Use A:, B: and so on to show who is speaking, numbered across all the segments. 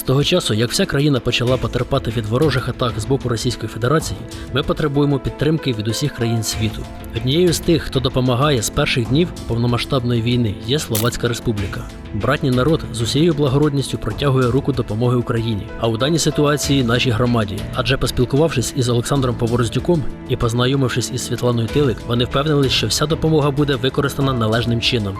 A: З того часу, як вся країна почала потерпати від ворожих атак з боку Російської Федерації, ми потребуємо підтримки від усіх країн світу. Однією з тих, хто допомагає з перших днів повномасштабної війни, є Словацька Республіка. Братній народ з усією благородністю протягує руку допомоги Україні, а у даній ситуації нашій громаді. Адже поспілкувавшись із Олександром Повороздюком і познайомившись із Світланою Тилик, вони впевнились, що вся допомога буде використана належним чином.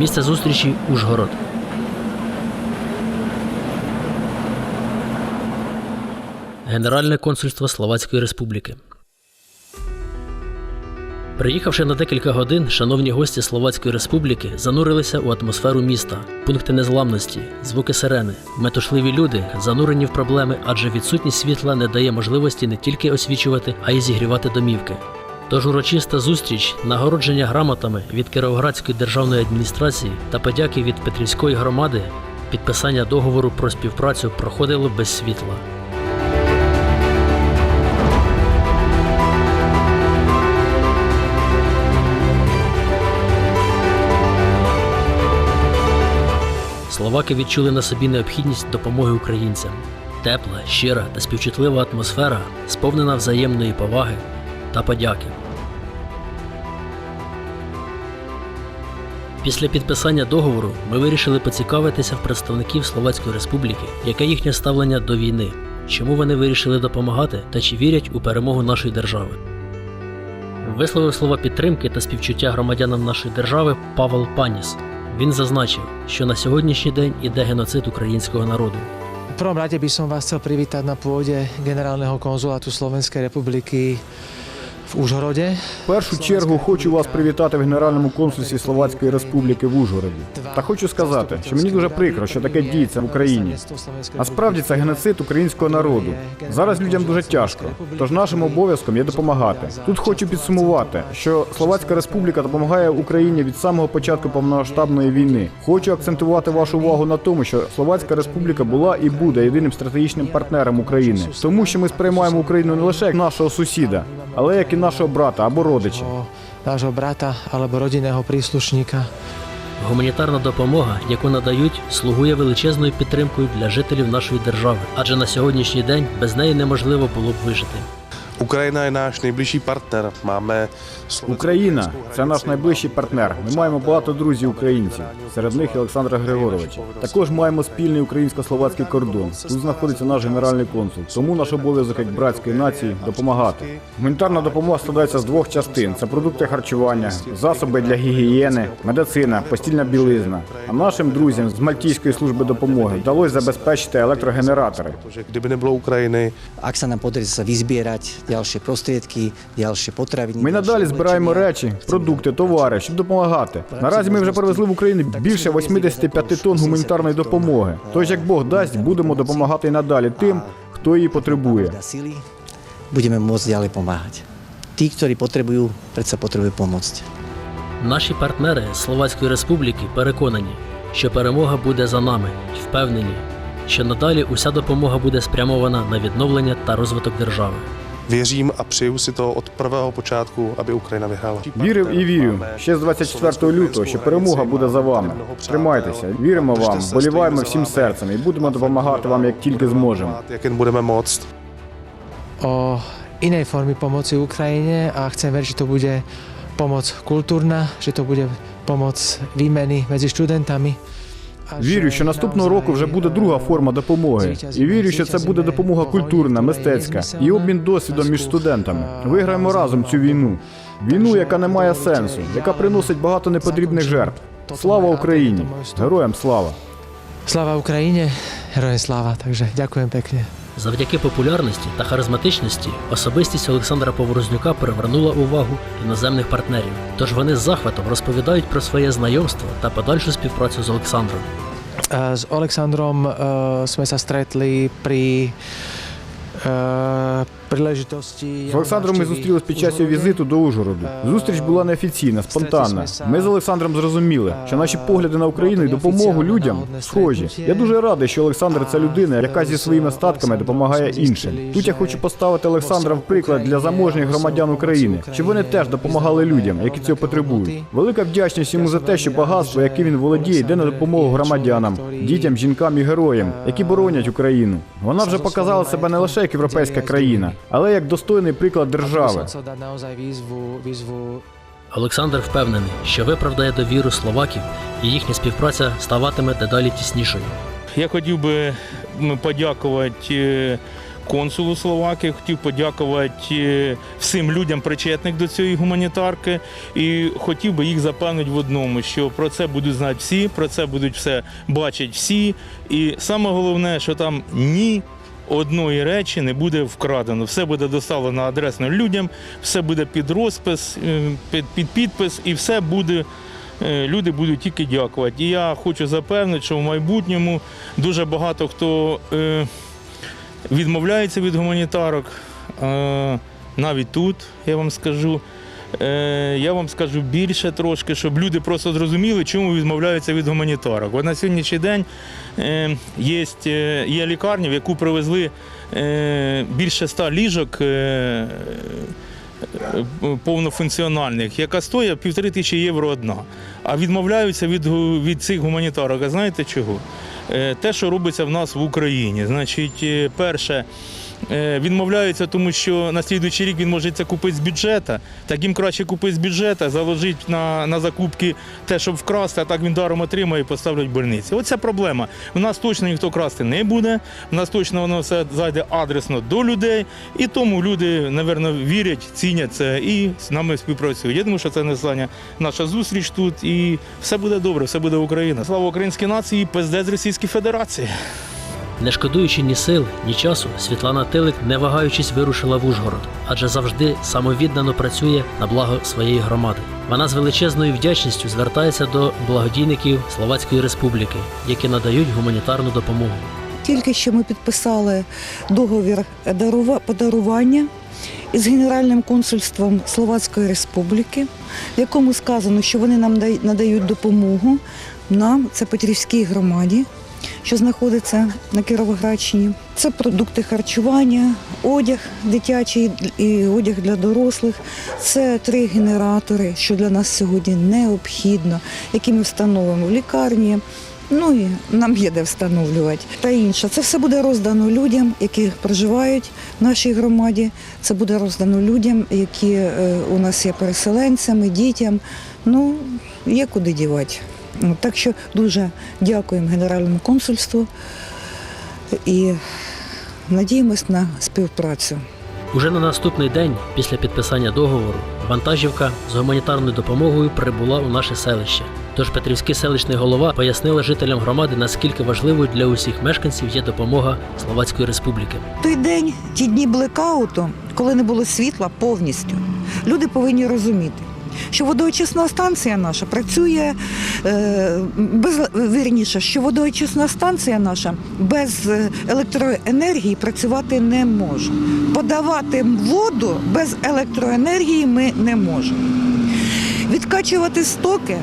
A: Місце зустрічі Ужгород. Генеральне консульство Словацької Республіки. Приїхавши на декілька годин, шановні гості Словацької Республіки занурилися у атмосферу міста, пункти незламності, звуки сирени, метушливі люди, занурені в проблеми, адже відсутність світла не дає можливості не тільки освічувати, а й зігрівати домівки. Тож урочиста зустріч, нагородження грамотами від Кіровоградської державної адміністрації та подяки від Петрівської громади, підписання договору про співпрацю проходило без світла. Словаки відчули на собі необхідність допомоги українцям. Тепла, щира та співчутлива атмосфера, сповнена взаємної поваги та подяки. Після підписання договору ми вирішили поцікавитися в представників Словацької Республіки, яке їхнє ставлення до війни, чому вони вирішили допомагати та чи вірять у перемогу нашої держави. Висловив слова підтримки та співчуття громадянам нашої держави Павел Паніс. Він зазначив, що на сьогоднішній день іде геноцид українського народу.
B: V prvom rade by som vás chcel privítať na pôde generálneho konzulátu Slovenskej republiky v Užhorode.
C: В першу чергу хочу вас привітати в Генеральному консульстві Словацької Республіки в Ужгороді. Та хочу сказати, що мені дуже прикро, що таке діється в Україні. А справді це геноцид українського народу. Зараз людям дуже тяжко. Тож нашим обов'язком є допомагати. Тут хочу підсумувати, що Словацька Республіка допомагає Україні від самого початку повномасштабної війни. Хочу акцентувати вашу увагу на тому, що Словацька Республіка була і буде єдиним стратегічним партнером України, тому що ми сприймаємо Україну не лише як нашого сусіда, але як і нашого брата або родича.
B: Нашого брата або родинного прислушника.
A: Гуманітарна допомога, яку надають, слугує величезною підтримкою для жителів нашої держави, адже на сьогоднішній день без неї неможливо було б вижити.
D: Je náš nejbližší partner. Máme slovenskou
C: Україна це наш найближчий партнер. Ми маємо багато друзів українців. Серед них і Олександра Григорович. Також маємо спільний українсько-словацький кордон. Тут знаходиться наш генеральний консул. Тому наш обов'язок як братської нації допомагати. Гуманітарна допомога складається з двох частин: це продукти харчування, засоби для гігієни, медицина, постільна білизна. А нашим друзям з Мальтійської служби допомоги вдалося забезпечити електрогенератори.
D: Protože kdyby nebylo Ukrajiny,
E: Ak sa nám podarí sa vyzbierať ďalšie prostriedky, ďalšie potraviny.
C: Ми надалі збираємо речі, продукти, товари, щоб допомагати. Наразі ми вже привезли в Україну більше 85 тонн гуманітарної допомоги. Тож, як Бог дасть, будемо допомагати і надалі тим, хто її потребує.
E: Sily, budeme môcť ďalej pomáhať. Tí, ktorí potrebujú, predsa potrebujú.
A: Наші партнери з Словацької Республіки переконані, що перемога буде за нами, й впевнені, що надалі уся допомога буде спрямована на відновлення та розвиток держави.
D: Věřím a přeju si to od prvého počátku, aby Ukrajina vyhrála.
C: Вірив і вірю ще з 24 лютого, що перемога буде за вами. Тримайтеся, віримо вам, боліваємо всім серцем і будемо допомагати вам як тільки зможемо.
D: Jak jen budeme moct.
B: O inej formy pomoci Ukrajine a chcem veriť, že to bude pomoc kultúrna, že to bude pomoc výmeny medzi študentami.
C: Вірю, що наступного року вже буде друга форма допомоги. І вірю, що це буде допомога культурна, мистецька і обмін досвідом між студентами. Виграємо разом цю війну. Війну, яка не має сенсу, яка приносить багато непотрібних жертв. Слава Україні! Героям слава!
B: Слава Україні! Героям слава! Також дякуємо pekne.
A: Завдяки популярності та харизматичності особистість Олександра Поворознюка привернула увагу іноземних партнерів. Тож вони з захватом розповідають про своє знайомство та подальшу співпрацю з Олександром.
B: З Олександром ми зустріли sme
C: З Олександром ми зустрілись під час його візиту до Ужгороду. Зустріч була неофіційна, спонтанна. Ми з Олександром зрозуміли, що наші погляди на Україну і допомогу людям схожі. Я дуже радий, що Олександр це людина, яка зі своїми статками допомагає іншим. Тут я хочу поставити Олександра в приклад для заможних громадян України, щоб вони теж допомагали людям, які цього потребують. Велика вдячність йому за те, що багатство, яким він володіє, йде на допомогу громадянам, дітям, жінкам і героям, які боронять Україну. Вона вже показала себе не лише як європейська країна, але як достойний приклад держави.
A: Олександр впевнений, що виправдає довіру словаків і їхня співпраця ставатиме дедалі тіснішою.
F: Я хотів би подякувати е, консулу Словакії, хотів подякувати е, всім людям, причетних до цієї гуманітарки, і хотів би їх запевнити в одному, що про це будуть знати всі, про це будуть все бачити всі. І саме головне, що там ні. Одної речі не буде вкрадено, все буде доставлено адресно людям, все буде під розпис, е, під, під підпис, і все буде е, люди будуть тільки дякувати. І я хочу запевнити, що в майбутньому дуже багато хто е, відмовляється від гуманітарок. Навіть тут, я вам скажу. Е, я вам скажу більше трошки, щоб люди просто зрозуміли, чому відмовляються від гуманітарок. От на сьогоднішній день е, є, е, є лікарня, в яку привезли більше ста ліжок. Повнофункціональних, яка стоїть півтори тисячі євро одна. А відмовляються від, від цих гуманітарок. А знаєте чого? Те, що робиться в нас в Україні. Значить, перше, відмовляються, тому що на слідуючий рік він може це купити з бюджету. Так їм краще купити з бюджету, заложити на, на закупки те, щоб вкрасти, а так він даром отримає і поставлять в больниці. Оце проблема. У нас точно ніхто красти не буде. У нас точно воно все зайде адресно до людей. І тому люди, напевно, вірять, цінять це і з нами співпрацюють. Я думаю, що це не остання наша зустріч тут. І все буде добре, все буде Україна. Слава українській нації, пиздець Російській Федерації.
A: Не шкодуючи ні сил, ні часу, Світлана Тилик, не вагаючись, вирушила в Ужгород, адже завжди самовіддано працює на благо своєї громади. Вона з величезною вдячністю звертається до благодійників Словацької Республіки, які надають гуманітарну допомогу.
G: Тільки що ми підписали договір дарува- подарування із Генеральним консульством Словацької Республіки, в якому сказано, що вони нам надають допомогу нам, це Петрівській громаді, що знаходиться на Кіровоградщині. Це продукти харчування, одяг дитячий і одяг для дорослих. Це три генератори, що для нас сьогодні необхідно, які ми встановимо в лікарні. Ну і нам є де встановлювати. Та інше. Це все буде роздано людям, які проживають в нашій громаді. Це буде роздано людям, які е, у нас є переселенцями, дітям. Ну, є куди дівати. Ну, Так що дуже дякуємо Генеральному консульству і надіємось на співпрацю.
A: Уже на наступний день, після підписання договору, вантажівка з гуманітарною допомогою прибула у наше селище. Тож Петрівський селищний голова пояснила жителям громади, наскільки важливою для усіх мешканців є допомога Словацької Республіки.
G: Той день, ті дні блекауту, коли не було світла повністю, люди повинні розуміти, що водоочисна станція наша працює е, без вірніше, що водоочисна станція наша без е, електроенергії працювати не може. Подавати воду без електроенергії ми не можемо. Відкачувати стоки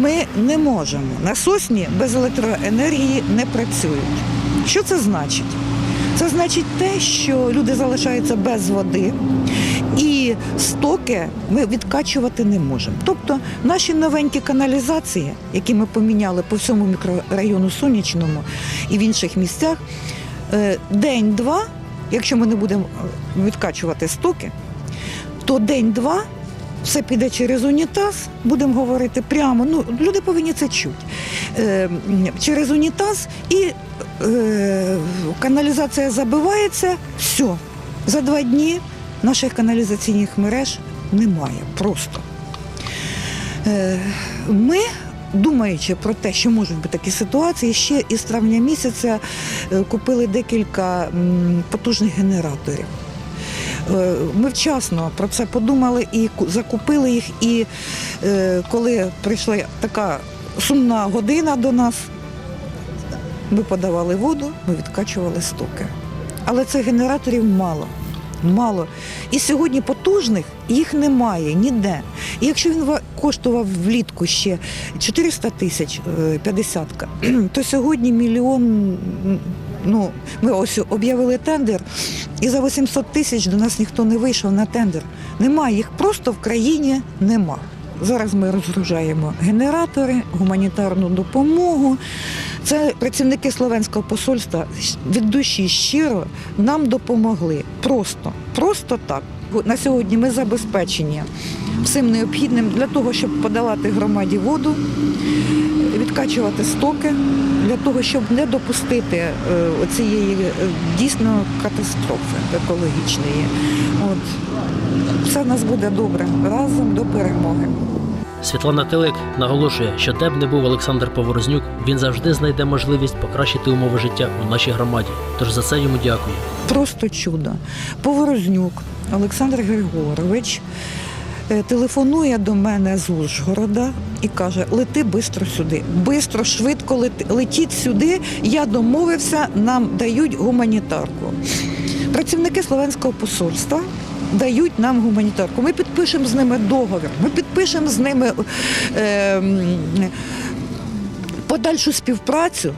G: ми не можемо. Насосні без електроенергії не працюють. Що це значить? Це значить те, що люди залишаються без води, і стоки ми відкачувати не можемо. Тобто наші новенькі каналізації, які ми поміняли по всьому мікрорайону Сонячному і в інших місцях, е, день-два, якщо ми не будемо е, відкачувати стоки, то день-два все піде через унітаз, будемо говорити прямо. Ну, люди повинні це чути. Е, через унітаз і каналізація забивається, все. За два дні наших каналізаційних мереж немає просто. Е, Ми, думаючи про те, що можуть бути такі ситуації, ще із травня місяця е, купили декілька потужних генераторів. Е, Ми вчасно про це подумали і закупили їх. І коли прийшла така сумна година до нас, ми подавали воду, ми відкачували стоки. Але цих генераторів мало. Мало. І сьогодні потужних їх немає ніде. І якщо він ва- коштував влітку ще 400 тисяч е, 50, то сьогодні мільйон. Ну, ми ось об'явили тендер, і за 800 тисяч до нас ніхто не вийшов на тендер. Немає їх просто в країні нема. Зараз ми розгружаємо генератори, гуманітарну допомогу. Це працівники словенського посольства від душі щиро нам допомогли. Просто, просто так. На сьогодні ми забезпечені всім необхідним для того, щоб подавати громаді воду, відкачувати стоки, для того, щоб не допустити е, оцієї е, дійсно катастрофи екологічної. От. Все в нас буде добре разом до перемоги.
A: Світлана Телек наголошує, що де б не був Олександр Поворознюк, він завжди знайде можливість покращити умови життя у нашій громаді. Тож за це йому дякую.
G: Просто чудо. Поворознюк Олександр Григорович е, телефонує до мене з Ужгорода і каже: лети бистро сюди, бистро, швидко лети, летіть сюди. Я домовився, нам дають гуманітарку. Працівники словенського посольства. Дають нам гуманітарку. Ми підпишемо з ними договір. Ми підпишемо з ними е, подальшу співпрацю.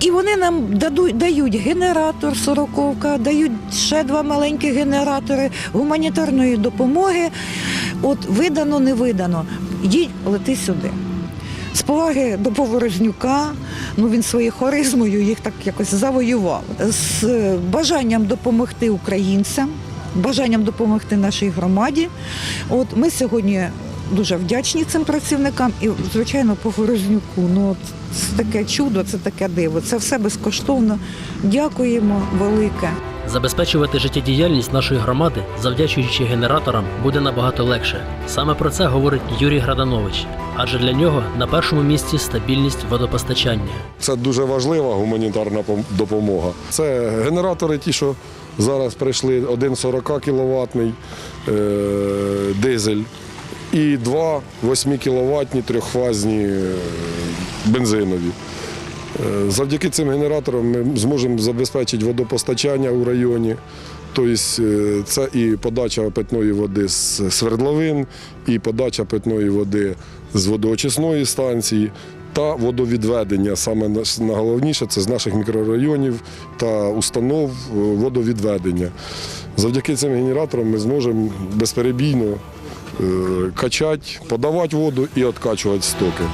G: І вони нам дають генератор сороковка, дають ще два маленькі генератори гуманітарної допомоги. От видано, не видано. Йдіть, лети сюди. З поваги до Поворознюка, ну він своєю харизмою їх так якось завоював. З бажанням допомогти українцям, бажанням допомогти нашій громаді. От ми сьогодні дуже вдячні цим працівникам і, звичайно, Поворознюку. Ну, це таке чудо, це таке диво. Це все безкоштовно. Дякуємо велике.
A: Забезпечувати життєдіяльність нашої громади, завдячуючи генераторам, буде набагато легше. Саме про це говорить Юрій Граданович, адже для нього на першому місці стабільність водопостачання.
H: Це дуже важлива гуманітарна допомога. Це генератори, ті, що зараз прийшли, один 40 кіловатний е, дизель і два 8 кіловатні трьохфазні е, бензинові. Е, Завдяки цим генераторам ми зможемо забезпечити водопостачання у районі. Тобто це і подача питної води з свердловин, і подача питної води з водоочисної станції та водовідведення. Саме найголовніше це з наших мікрорайонів та установ е, водовідведення. Завдяки цим генераторам ми зможемо безперебійно е, качати, подавати воду і відкачувати стоки.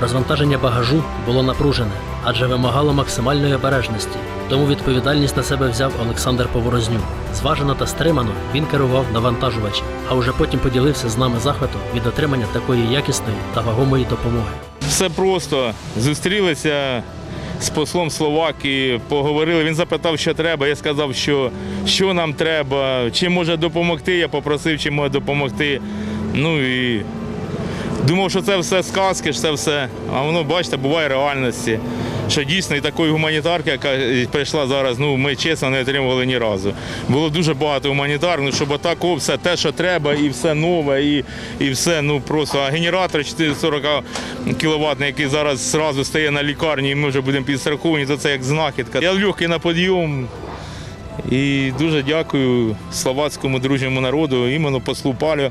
A: Розвантаження багажу було напружене, адже вимагало максимальної обережності. Тому відповідальність на себе взяв Олександр Поворознюк. Зважено та стримано він керував навантажувачем, а вже потім поділився з нами захватом від отримання такої якісної та вагомої допомоги.
F: Все просто зустрілися з послом Словакії, поговорили. Він запитав, що треба. Я сказав, що, що нам треба, чим може допомогти. Я попросив, чим може допомогти. Ну і думав, що це все сказки, що це все. А воно, бачите, буває в реальності. Що дійсно і такої гуманітарки, яка прийшла зараз, ну ми чесно не отримували ні разу. Було дуже багато гуманітарних, щоб отако все те, що треба, і все нове, і, і все, ну просто. А генератор 440 кВт, який зараз зразу стає на лікарні, і ми вже будемо підстраховані, то це як знахідка. Я легкий на підйом. І дуже дякую словацькому дружньому народу, іменно послу Палю,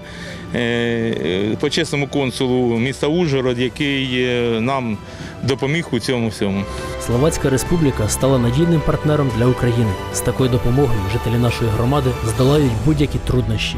F: е, е, почесному консулу міста Ужгород, який е, нам допоміг у цьому всьому.
A: Словацька республіка стала надійним партнером для України. З такою допомогою жителі нашої громади здолають будь-які труднощі.